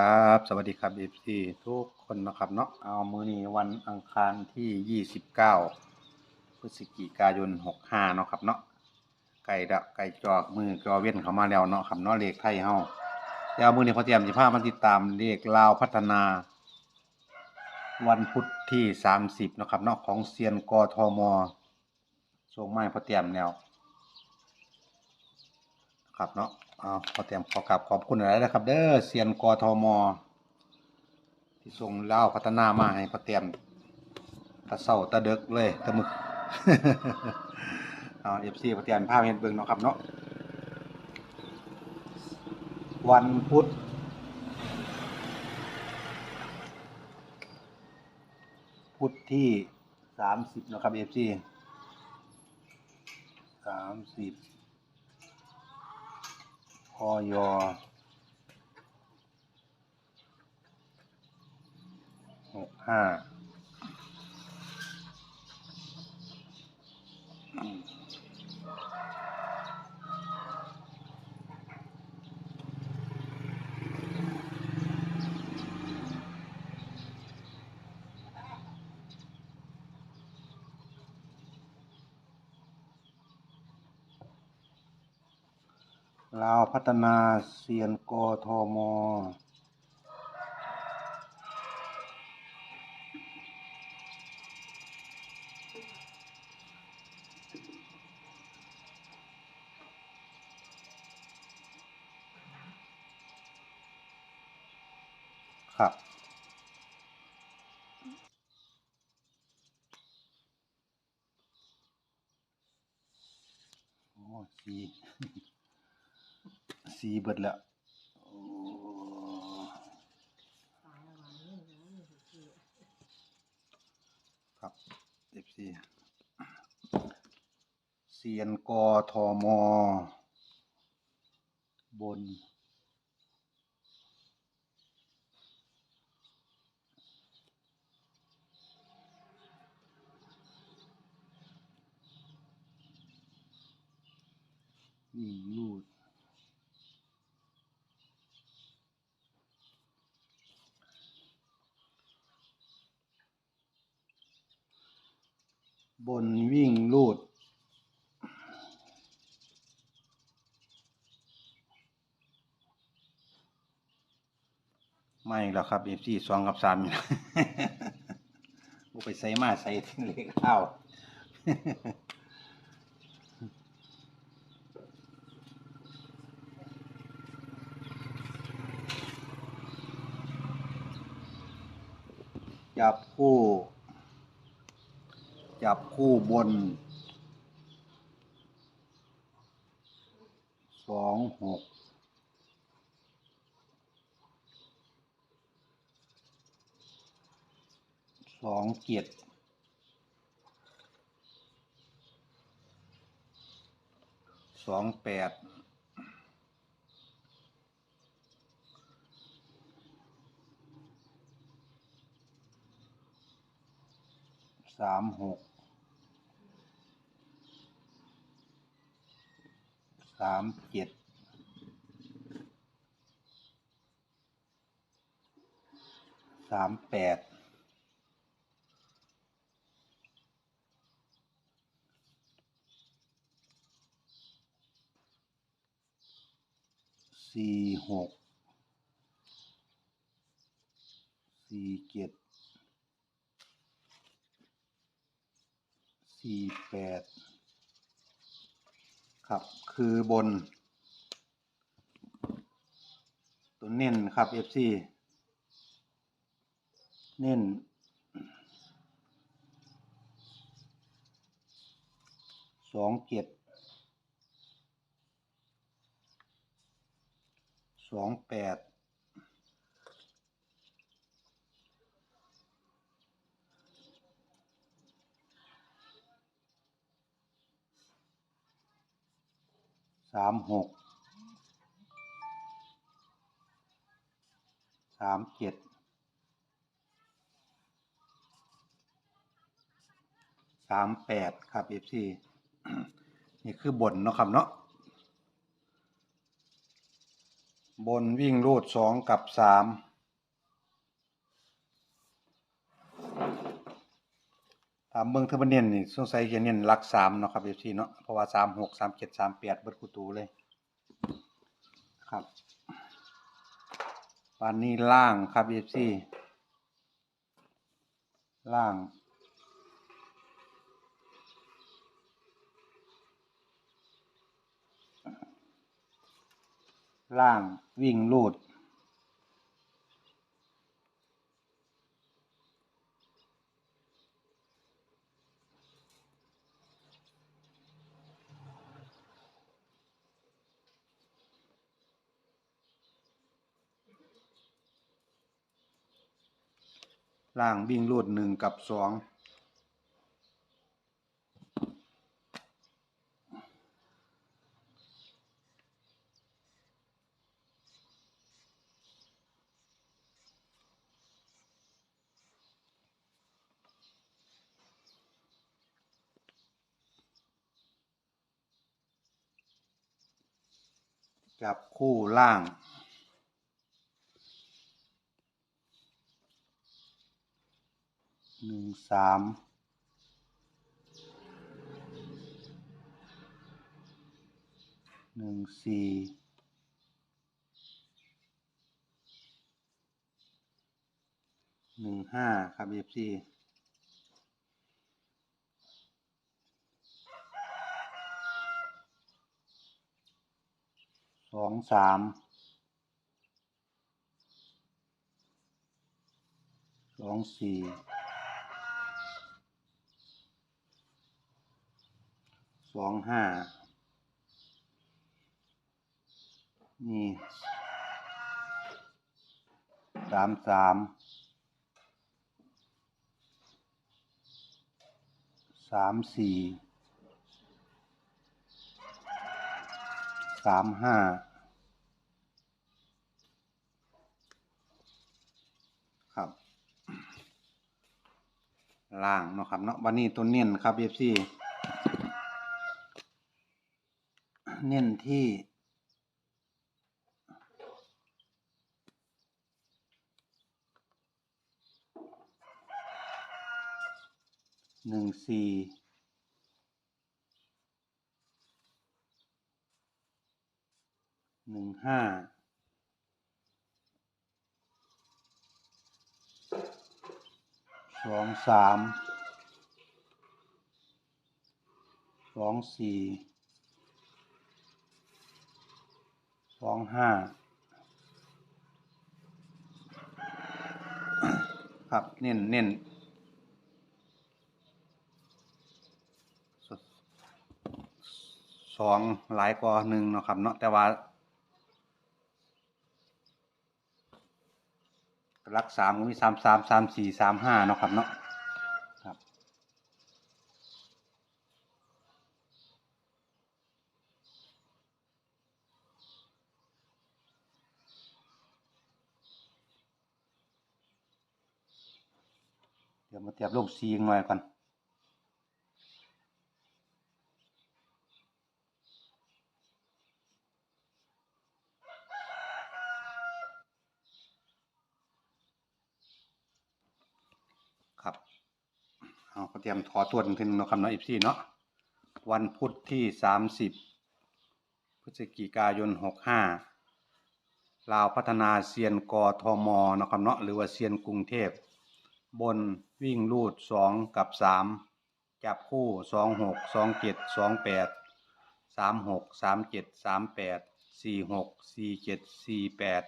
ครับ สวัสดีครับ FC ทุกคนนะครับเนาะเอามือนี้วันอังคารที่ 29 พฤศจิกายน 65 เนาะครับเนาะไก่ดะไก่จอกมือจอเว้นเข้ามาแล้วเนาะครับเนาะเลขไทยเฮาแล้วมือนี้พอเตรียมสิพามาติดตามเลขลาวพัฒนา วันพุธที่ 30เนาะครับเนาะของเซียนกทมส่งมาให้พอเตรียมแล้วครับเนาะ อาขอเตรียมขอกราบขอบคุณหลายๆนะครับ เด้อเซียนกทมที่ส่งเล่าพัฒนามาให้พอเตรียมตะเศร้าตะเดึกเลยตะมึกเอาเอฟซีพอเตรียมภาพเห็นเบิ่งเนาะครับเนาะวันพุธพุธที่สามสิบนะครับเอฟซีสามสิบ พอยหกห้า ลาวพัฒนาเซียนกทมครับโอ้สี สีเบิดแล้วครับเอฟซีเซียนกอทอมอบนนี่รูด บนวิ่งรูด ไม่แล้วครับเอฟซีสองกับสามนี่กูไปใส่มาใส่ทิ้งเล็กข้าวจับคู่ จับคู่บนสองหกสองเจ็ดสองแปด สามหกสามเจ็ดสามแปดสี่หกสี่เจ็ด สี่แปดครับ คือบน ตัวเน้นครับ FC เน้นสองเจ็ดสองแปด สามหกสามเจ็ดสามแปดครับเอฟซีนี่คือบนเนาะครับเนาะบนวิ่งรูดสองกับสาม ตามเบิ่งเทอร์บเนียนนี่สงสัยจะเน้นหลักสามเนาะครับเอฟซีเนาะเพราะว่าสามหกสามเจ็ดสามแปดเบิดกูตูเลยครับวันนี้ล่างครับเอฟซีล่างล่างวิ่งลูด ล่างวิ่งลูดหนึ่งกับสองจับคู่ล่าง หนึ่งสามหนึ่งสี่หนึ่งห้าครับเอฟซีสองสามสองสี่ สองห้านี่สามสามสามสี่สามห้าครับ ล่างเนาะครับเนาะวันนี้ตัวเน้นครับเอฟซี เน้นที่หนึ่งสี่หนึ่งห้าสองสามสองสี่ สองห้าครับเน้นเน้นสองหลายกว่าหนึ่งเนาะครับเนาะแต่ว่ารักสามมีสามสามสามสี่สามห้าเนาะครับเนาะครับ เดี๋ยวมาเทียบลูกซีหน่อยก่อนครับเอาก็เตรียมขอตรวจถึงเนาะครับเนาะอีพีเนาะวันพุธที่สามสิบพฤศจิกายนหกห้าลาวพัฒนาเซียนกทมเนาะครับเนาะหรือว่าเซียนกรุงเทพ บนวิ่งลูดสองกับสามจับคู่สองหกสองเจ็ดสองแปดสามหกสามเจ็ดสามแปดสี่หกสี่เจ็ดสี่แปด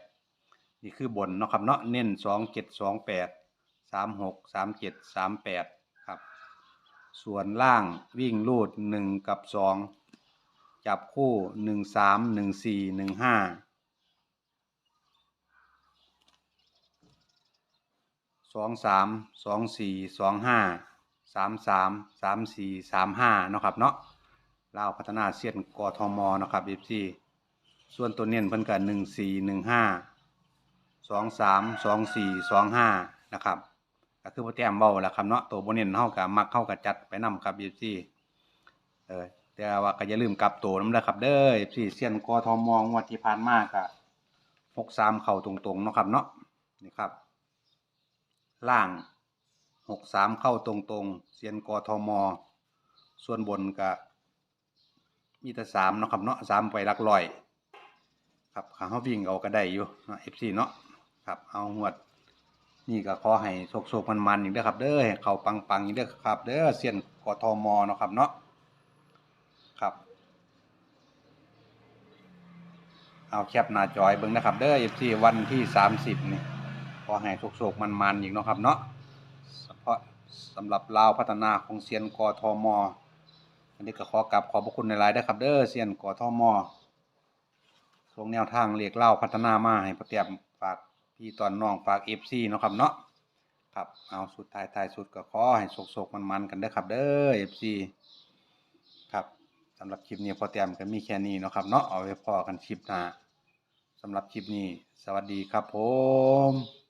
นี่คือบนเนาะครับเนาะเน้นสองเจ็ดสองแปดสามหกสามเจ็ดสามแปดครับ ส่วนล่างวิ่งลูดหนึ่งกับสองจับคู่หนึ่งสามหนึ่งสี่หนึ่งห้า สองสามสองสี่สองห้าสามสามสามสี่สามห้านะครับเนาะลาวพัฒนาเซียนกทมเนะครับเอฟซีส่วนตัวเน้นเพิ่นกันหนึ่งสี่หนึ่งห้าสองสามสองสี่สองห้านะครับก็คือพ่อแต้มเว้าแหละครับเนาะตัวโบเน้นเฮากับมักเฮากับจัดไปนํครับ FC เออแต่ว่าก็อย่าลืมกลับตัวน้ำเด้อครับเด้อ FC เซียนกทมงวดที่ผ่านมาก็หกสามเข่าตรงๆเนาะครับเนาะนี่ครับ ล่างหกสามเข้าตรงๆเซียนกทมส่วนบนก็มีแต่สามเนาะครับเนาะสามไปหลักร้อย ครับขาเขาวิ่งเอาก็ได้อยู่เอฟซีเนาะครับเอาหวด นี่ก็ขอให้โศกๆมันๆอย่างเด้อครับ เด้อให้เขาปังๆอย่เด้อครับ เด้อเซียนกทมเนาะครับเนาะครับเอาแคปหน้าจอยเบิ่งนะครับ เด้อ FC วันที่30นี่ ขอให้โศกๆมันๆอีกเนาะครับเนาะเฉพาะสำหรับลาวพัฒนาของเซียนกอทอมออันนี้ก็ขอกราบขอบพระคุณในหลายเด้อครับ เด้อเซียนกอทอมอส่งแนวทางเรียกเล่าพัฒนามาให้ประเตียมฝากพี่ตอนน้องฝาก FC เนาะครับเนาะครับเอาสุดท้ายท้ายสุดก็ขอให้โศกๆมันๆกันเด้อครับ เด้อ FC ครับสำหรับคลิปนี้พอเตรียมก็มีแค่นี้เนาะครับเนาะเอาไว้พอกันคลิปหน้าสำหรับคลิปนี้ สวัสดีครับผม